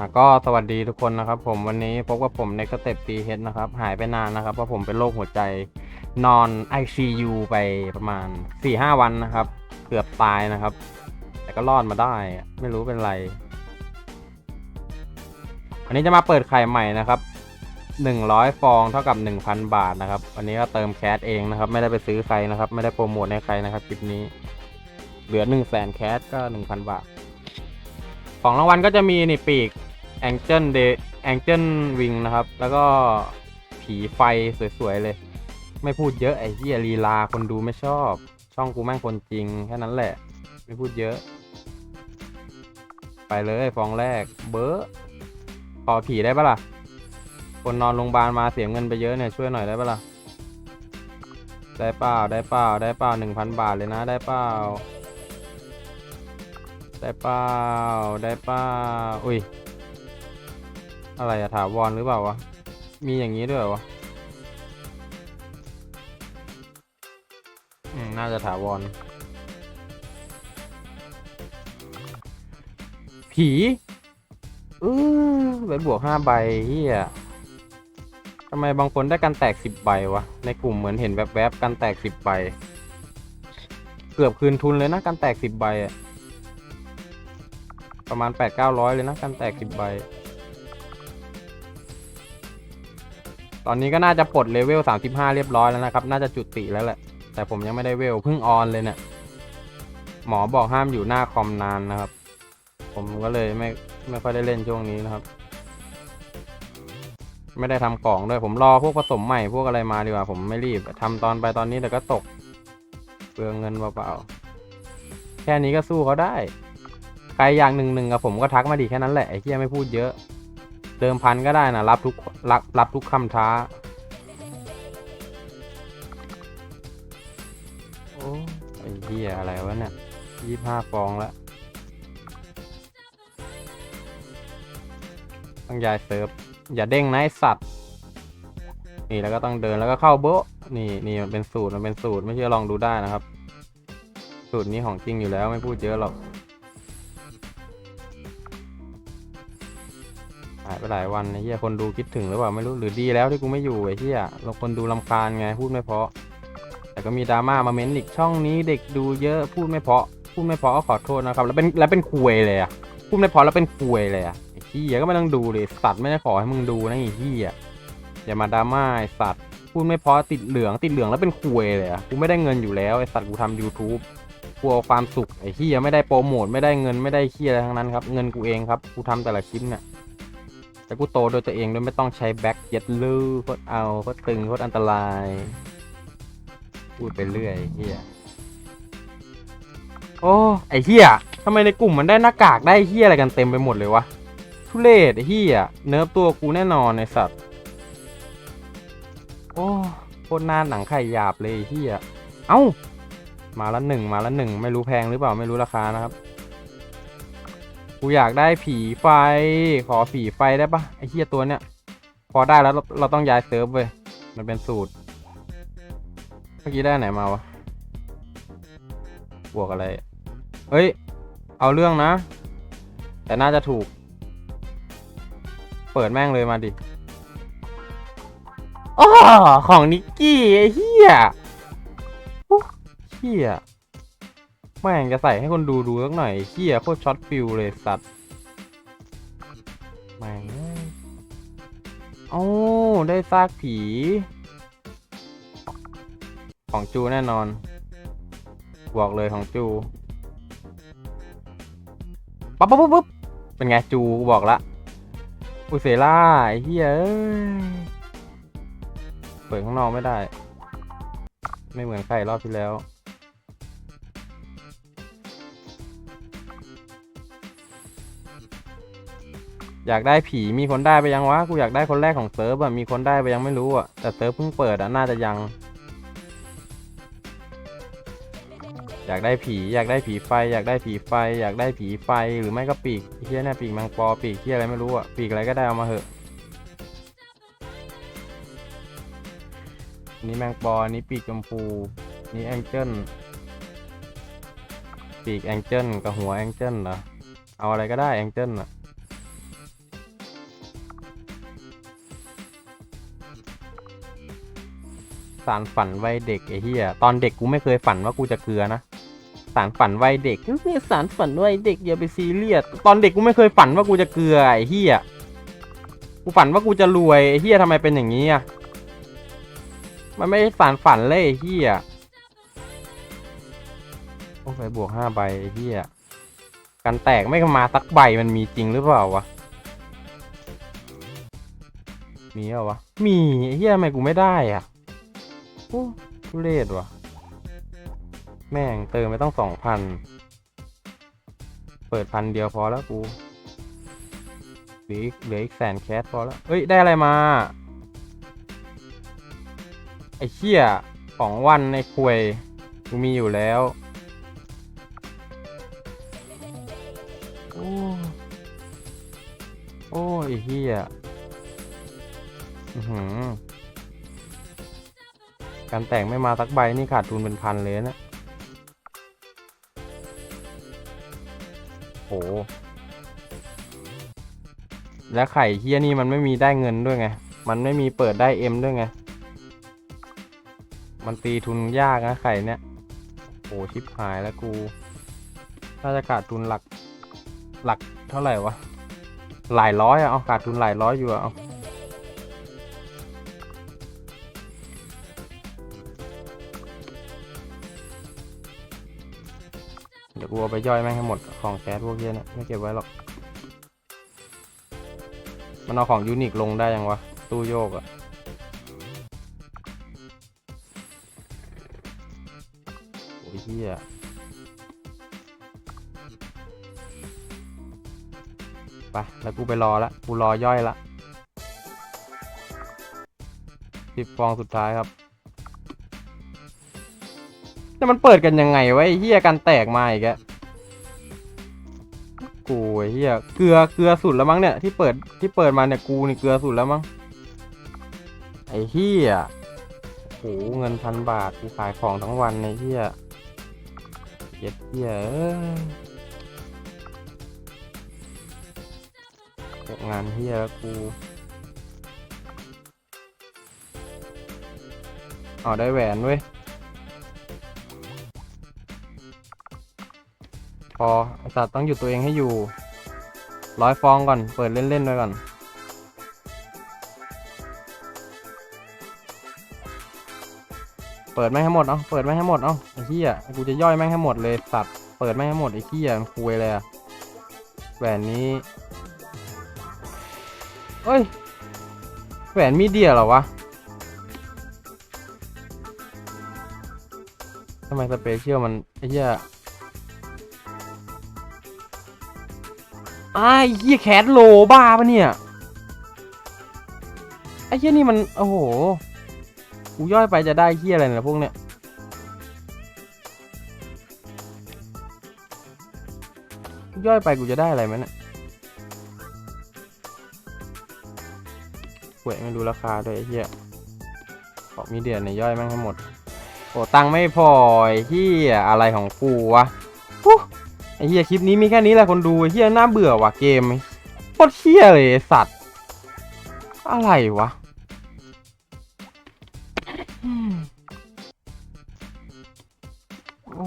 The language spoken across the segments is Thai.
อะก็สวัสดีทุกคนนะครับผมวันนี้พบกับผมในสเต็ปตีเฮดนะครับ หายไปนานนะครับเพราะผมเป็นโรคหัวใจนอน ICU ไปประมาณ 4-5 วันนะครับ เกือบตายนะครับ แต่ก็รอดมาได้ ไม่รู้เป็นไร วันนี้จะมาเปิดไข่ใหม่นะครับ 100 ฟองเท่ากับ 1,000 บาทนะครับวันนี้ก็เติมแคสเองนะครับ ไม่ได้ไปซื้อใครนะครับ ไม่ได้โปรโมทให้ใครนะครับคลิปนี้ เหลือ 1 0 0 0 0แสนแคสก็ 1,000 บาทของรางวัลก็จะมีนี่ปีก Angel d Angel Wing นะครับ แล้วก็ผีไฟสวยๆเลย ไม่พูดเยอะไอ้เหี้ยลีลาคนดูไม่ชอบ ช่องกูแม่งคนจริงแค่นั้นแหละ ไม่พูดเยอะ ไปเลยฟองแรก เบอร์ขอผีได้ปะล่ะ คนนอนโรงพยาบาลมาเสียเงินไปเยอะเนี่ยช่วยหน่อยได้ปะล่ะ ได้เปล่าได้เปล่าได้เปล่าหนึ่งพันบาทเลยนะได้เปล่าได้เปล่าได้เปล่าอุ้ย อะไรอะถาวรหรือเปล่าวะ มีอย่างนี้ด้วยวะอืมน่าจะถาวร ผีเออไปบวกห้าใบเฮียทำไมบางคนได้กันแตกสิบใบวะ ในกลุ่มเหมือนเห็นแวบๆกันแตกสิบใบ เกือบคืนทุนเลยนะกันแตกสิบใบอะประมาณแปดเก้าร้อยเลยนะกันแตกสิบใบ ตอนนี้ก็น่าจะปลดเลเวลสามสิบห้าเรียบร้อยแล้วนะครับ น่าจะจุติแล้วแหละ แต่ผมยังไม่ได้เวลเพิ่งออนเลยเนี่ย หมอบอกห้ามอยู่หน้าคอมนานนะครับ ผมก็เลยไม่ไม่ค่อยได้เล่นช่วงนี้นะครับ ไม่ได้ทำกล่องด้วย ผมรอพวกผสมใหม่พวกอะไรมาดีกว่า ผมไม่รีบทำตอนไปตอนนี้แต่ก็ตกเปลืองเงินเปล่าๆ แค่นี้ก็สู้เขาได้ ใครอยากหนึ่งหนึ่งกับผมก็ทักมาดีแค่นั้นแหละไอ้เหี้ยไม่พูดเยอะ เดิมพันก็ได้นะรับทุกรับรับทุกคำท้า โอ้ไอ้เหี้ยอะไรวะเนี่ยยี่ห้าฟองแล้วต้องยายเซิร์ฟอย่าเด้งนะไอสัตว์ นี่แล้วก็ต้องเดินแล้วก็เข้าโบะนี่นี่มันเป็นสูตรมันเป็นสูตรไม่เชื่อลองดูได้นะครับ สูตรนี้ของจริงอยู่แล้วไม่พูดเยอะหรอกายไปหลายวันไอ้เหี้ยคนดูคิดถึงหรือเปล่าไม่รู้หรือดีแล้วที่กูไม่อยู่ไอ้เหี้ยเราคนดูลำคาญไงพูดไม่เพราะ แต่ก็มีดราม่ามาเม้นอีกช่องนี้เด็กดูเยอะพูดไม่เพราะ พูดไม่เพราะก็ขอโทษนะครับ แล้วเป็นแล้วเป็นคุยเลยอะพูดไม่เพราะแล้วเป็นคุยเลยอะไอ้เหี้ยก็ไม่ต้องดูเลยสัตว์ไม่ได้ขอให้มึงดูนะไอ้เหี้ยอย่ามาดราม่าไอ้สัตว์พูดไม่เพราะติดเหลืองติดเหลืองแล้วเป็นคุยเลยอะกูไม่ได้เงินอยู่แล้วไอ้สัตว์กูทำ YouTube กลัวความสุขไอ้เหี้ยไม่ได้โปรโมทไม่ได้เงินไม่ได้เหี้ยอะไรทั้งนั้นครับ เงินกูเองครับ กูทำแต่ละคลิปเนี่ย แต่กูโตโดยตัวเองโดยไม่ต้องใช้แบ็คเย็ดลือโคตรเอาโคตรตึงโคตรอันตราย พูดไปเรื่อยเฮียโอ้ไอเฮียทำไมในกลุ่มมันได้หน้ากากได้เฮียอะไรกันเต็มไปหมดเลยวะทุเรศไอเฮียเนิร์ฟตัวกูแน่นอนไอสัตว์โอ้โคตรหน้าหนังไข่หยาบเลยเฮียเอ้ามาละหนึ่งมาละหนึ่งไม่รู้แพงหรือเปล่าไม่รู้ราคานะครับ กูอยากได้ผีไฟ ขอผีไฟได้ปะไอ้เฮียตัวเนี้ย พอได้แล้วเราเราต้องย้ายเซิร์ฟเว้ย มันเป็นสูตร เมื่อกี้ได้ไหนมาวะ บวกอะไร เฮ้ย เอาเรื่องนะ แต่น่าจะถูก เปิดแม่งเลยมาดิอ๋อของนิกกี้ไอ้เฮียเฮีย แม่งจะใส่ให้คนดูดูสักหน่อยเฮียโคตรช็อตฟิลเลยสัตว์แม่งโอ้ได้ซากผี ของจูแน่นอน บอกเลยของจูปั๊บปั๊บปั๊บปั๊บเป็นไงจูกูบอกละอุเซล่าไอ้เฮียเปิดข้างนอกไม่ได้ ไม่เหมือนใครรอบที่แล้ว อยากได้ผีมีคนได้ไปยังวะกูอยากได้คนแรกของเซิร์ฟอะมีคนได้ไปยังไม่รู้อะแต่เซิร์ฟเพิ่งเปิดอะน่าจะยัง อยากได้ผีอยากได้ผีไฟ อยากได้ผีไฟ อยากได้ผีไฟหรือไม่ก็ปีกเฮียเนี่ยปีกแมงปอปีกเฮียอะไรไม่รู้อะปีกอะไรก็ได้เอามาเหอะนี่แมงปอนี่ปีกชมพูนี่แองเจิลปีกแองเจิลกับหัวแองเจิลเหรอเอาอะไรก็ได้แองเจิลอะารฝันวัยเด็กไอ้เหี้ยตอนเด็กกูไม่เคยฝันว่ากูจะเกลือนะสารฝันวัยเด็กเฮ้ยสารฝันวัยเด็กอย่าไปซีเรียสตอนเด็กกูไม่เคยฝันว่ากูจะเกลือไอ้เหี้ยกูฝันว่ากูจะรวยไอ้เหี้ยทำไมเป็นอย่างนี้อะมันไม่ใช่สารฝันเลยไอ้เหี้ยโอ้ไปบวกห้าใบไอ้เหี้ยกันแตกไม่มาสักใบมันมีจริงหรือเปล่าวะมีเหรอวะมีไอ้เหี้ยทำไมกูไม่ได้อะ โอ้ทุเรศว่ะ แม่งเติมไปต้องสองพัน เปิดพันเดียวพอแล้วกูเหลืออีกเหลืออีกแสนแคสพอแล้ว เอ้ย ได้อะไรมา ไอ้เชี่ยของวันในควยกูมีอยู่แล้วโอ้โอ้ไอ้เหี้ยอือหือ การแต่งไม่มาสักใบนี่ขาดทุนเป็นพันเลยนะโห และไข่เฮียนี่มันไม่มีได้เงินด้วยไง มันไม่มีเปิดได้เอ็มด้วยไง มันตีทุนยากนะไข่เนี่ยโหชิบหายแล้วกูถ้าจะขาดทุนหลักหลักเท่าไหร่วะ หลายร้อยอะเอาขาดทุนหลายร้อยอยู่อะเอา กูเอาไปย่อยแม่งให้หมดของแคสพวกเฮียนี่ยไม่เก็บไว้หรอก มันเอาของยูนิคลงได้ยังวะ ตู้โยกอะโอ้ยเฮียไป แล้วกูไปรอละ กูรอย่อยละสิบฟองสุดท้ายครับ แต่มันเปิดกันยังไงไอ้เฮียกันแตกมาอีกอะกูไอ้เฮียเกลือเกลือสุดแล้วมั้งเนี่ยที่เปิดที่เปิดมาเนี่ยกูนี่เกลือสุดแล้วมั้งไอ้เฮียโหเงินพันบาทกูขายของทั้งวันในเฮียเย็ดเฮียเอ้ยตกงานเฮียกูเอาได้แหวนเว้ย อไอสัตว์ต้องหยุดตัวเองให้อยู่ร้อยฟองก่อน เปิดเล่นๆไว้ก่อนเปิดแม่งให้หมด เอ้า เปิดแม่งให้หมด เอ้า ไอ้เหี้ย กูจะย่อยแม่งให้หมดเลยสัตว์ เปิดแม่งให้หมดไอ้เหี้ยมันคุยเลยอะแหวนนี้ เอ้ย แหวนมีเดียเหรอวะ ทำไมสเปเชียลมันไอ้เหี้ย ไอ้เหี้ยแคทโลบ้าปะเนี่ยไอ้เหี้ยนี่มันโอ้โหกูย่อยไปจะได้เหี้ยอะไรเนี่ยพวกเนี้ยย่อยไปกูจะได้อะไรไหมเนี่ยหวยไม่ดูราคาด้วยไอ้เหี้ยบอกมีเดือนเนี่ยย่อยแม่งให้หมดโอ้ตังไม่พอไอ้เหี้ยอะไรของกูวะ ไอ้เหี้ยคลิปนี้มีแค่นี้แหละคนดูไอ้เหี้ยน่าเบื่อว่ะเกมโคตรเหี้ยเลยสัตว์ อะไรวะโอ้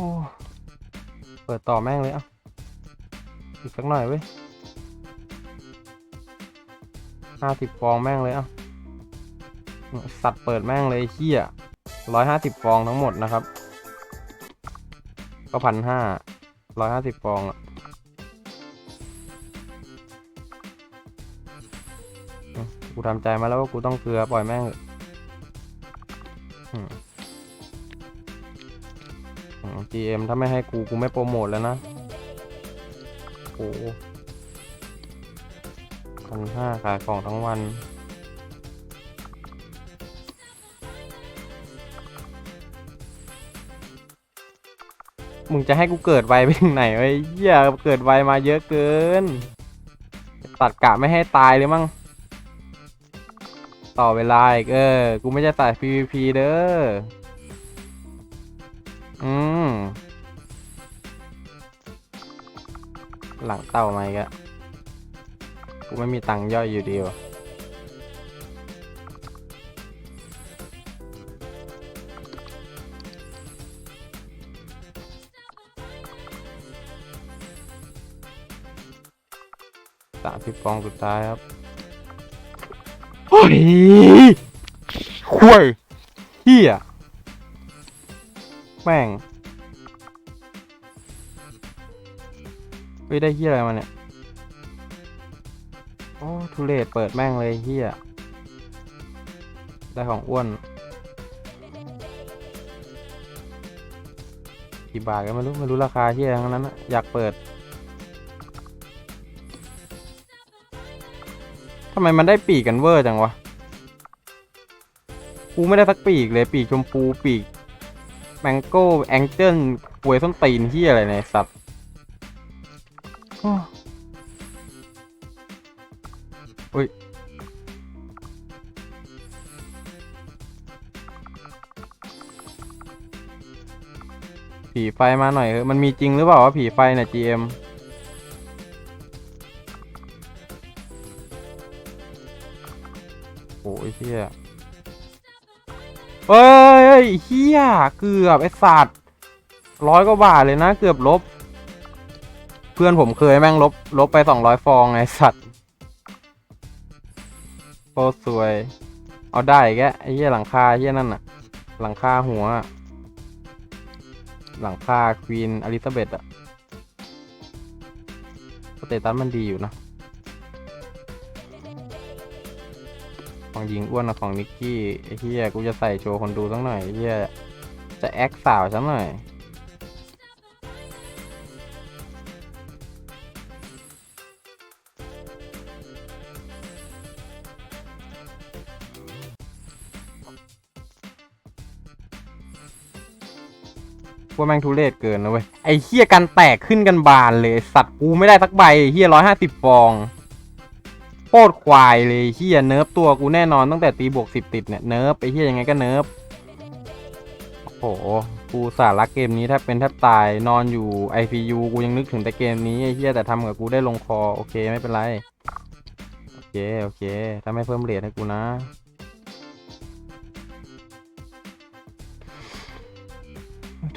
เปิดต่อแม่งเลยอะอีกสักหน่อยเว้ยห้าสิบฟองแม่งเลยอะสัตว์เปิดแม่งเลยเหี้ยร้อยห้าสิบฟองทั้งหมดนะครับก็พันห้า ร้อยห้าสิบฟองอะกูทำใจมาแล้วว่ากูต้องเกลือปล่อยแม่งเถอะอืมอืม GM ถ้าไม่ให้กู กูไม่โปรโมทแล้วนะ โอ้พันห้าขายของทั้งวัน มึงจะให้กูเกิดไวไปถึงไหนไอ้เหี้ยเกิดไวมาเยอะเกิน ตัดกะไม่ให้ตายเลยมั้งต่อเวลาอีกเออ กูไม่จะตัด PVP เด้อ อืม หลังเต่ามาอีกอะกูไม่มีตังค์ย่อยอยู่ดีวะ สามสิบฟองสุดท้ายครับเฮ้ยคุยเฮียแม่งเฮ้ยได้เฮียอะไรมาเนี่ย โอ้ทุเรศเปิดแม่งเลยเฮียได้ของอ้วนกี่บาทก็ไม่รู้ ไม่รู้ราคาเฮียทั้งนั้น อยากเปิด ทำไมมันได้ปีกกันเวอร์จังวะ กูไม่ได้สักปีกเลยปีกชมพูปีกแมงโก้แองเจิลหวยส้นตีนเฮียอะไรเนี่ยสัตว์โอ้ผีไฟมาหน่อยเถอะมันมีจริงหรือเปล่าว่าผีไฟเนี่ย GM เฮ้ยเฮ้ยเฮียเกือบไอสัตว์ร้อยกว่าบาทเลยนะ เกือบลบ เพื่อนผมเคยแม่งลบ ลบไปสองร้อยฟองไอสัตว์โคตรสวย เอาได้แกไอ้เหี้ยหลังคาเหี้ยนั่นน่ะหลังคาหัว หลังคาควีนอลิซาเบธอะสเตตัสมันดีอยู่นะ ของยิงอ้วนกับของนิกกี้ไอ้เหี้ยกูจะใส่โชว์คนดูสักหน่อยไอ้เหี้ยจะแอคสาวสักหน่อยว่าแม่งทุเรศเกินนะเว้ยไอ้เฮียกันแตกขึ้นกันบานเลยสัตว์กูไม่ได้สักใบเฮียร้อยห้าสิบฟอง คตรควายเลยเฮียเนิร์ฟตัวกูแน่นอนตั้งแต่ตีบวกสิบติดเนี่ยเนิร์ฟไอ้เฮียยังไงก็เนิร์ฟโอ้โหกูสารักเกมนี้แทบเป็นแทบตายนอนอยู่ ICU กูยังนึกถึงแต่เกมนี้ไอ้เฮียแต่ทำกับกูได้ลงคอโอเคไม่เป็นไรโอเคโอเค ถ้าไม่เพิ่มเหรทให้กูนะ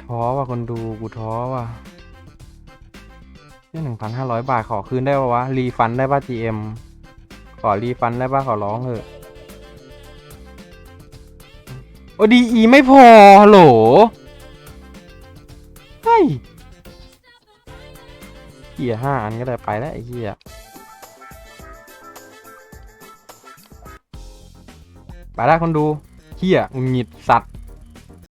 ท้อว่ะคนดูกูท้อว่ะนี่หนึ่งพันห้าร้อยบาทขอคืนได้ปะวะ รีฟันได้ป่ะ GM ขอรีฟันได้ป่ะขอร้องเถอะโอดีอีไม่พอโหลเฮ้ยเกียห้าอันก็ได้ไปแล้วไอ้เหี้ยไปแล้วคนดูเหี้ยหงุดหงิดสัตว์